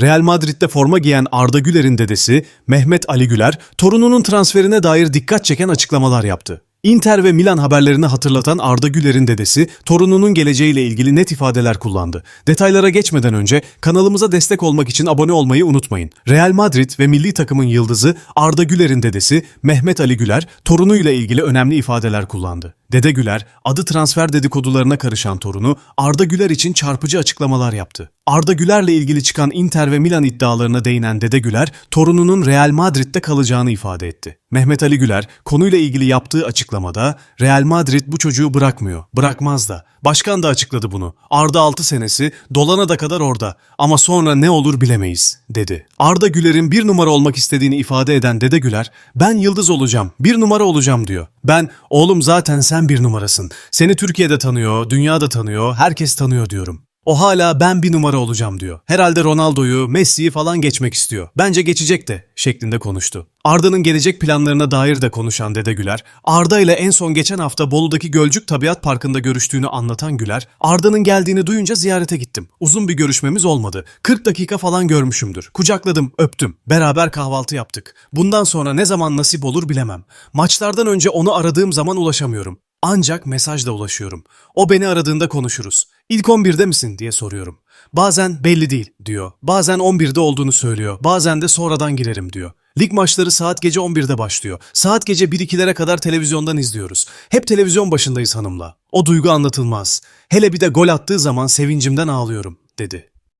Real Madrid'de forma giyen Arda Güler'in dedesi Mehmet Ali Güler, torununun transferine dair dikkat çeken açıklamalar yaptı. Inter ve Milan haberlerini hatırlatan Arda Güler'in dedesi, torununun geleceğiyle ilgili net ifadeler kullandı. Detaylara geçmeden önce kanalımıza destek olmak için abone olmayı unutmayın. Real Madrid ve milli takımın yıldızı Arda Güler'in dedesi Mehmet Ali Güler, torunuyla ilgili önemli ifadeler kullandı. Dede Güler, adı transfer dedikodularına karışan torunu Arda Güler için çarpıcı açıklamalar yaptı. Arda Güler'le ilgili çıkan Inter ve Milan iddialarına değinen Dede Güler, torununun Real Madrid'de kalacağını ifade etti. Mehmet Ali Güler, konuyla ilgili yaptığı açıklamada, Real Madrid bu çocuğu bırakmıyor, bırakmaz da. Başkan da açıkladı bunu. Arda 6 senesi, dolana da kadar orada. Ama sonra ne olur bilemeyiz, dedi. Arda Güler'in bir numara olmak istediğini ifade eden Dede Güler, ben yıldız olacağım, bir numara olacağım diyor. Ben, oğlum zaten sen bir numarasın. Seni Türkiye'de tanıyor, dünyada tanıyor, herkes tanıyor diyorum. O hala ben bir numara olacağım diyor. Herhalde Ronaldo'yu, Messi'yi falan geçmek istiyor. Bence geçecek de şeklinde konuştu. Arda'nın gelecek planlarına dair de konuşan Dede Güler, Arda ile en son geçen hafta Bolu'daki Gölcük Tabiat Parkı'nda görüştüğünü anlatan Güler, Arda'nın geldiğini duyunca ziyarete gittim. Uzun bir görüşmemiz olmadı. 40 dakika falan görmüşümdür. Kucakladım, öptüm. Beraber kahvaltı yaptık. Bundan sonra ne zaman nasip olur bilemem. Maçlardan önce onu aradığım zaman ulaşamıyorum. Ancak mesajla ulaşıyorum. O beni aradığında konuşuruz. İlk 11'de misin diye soruyorum. Bazen belli değil diyor. Bazen 11'de olduğunu söylüyor. Bazen de sonradan girerim diyor. Lig maçları saat gece 11'de başlıyor. Saat gece 1-2'lere kadar televizyondan izliyoruz. Hep televizyon başındayız hanımla. O duygu anlatılmaz. Hele bir de gol attığı zaman sevincimden ağlıyorum dedi.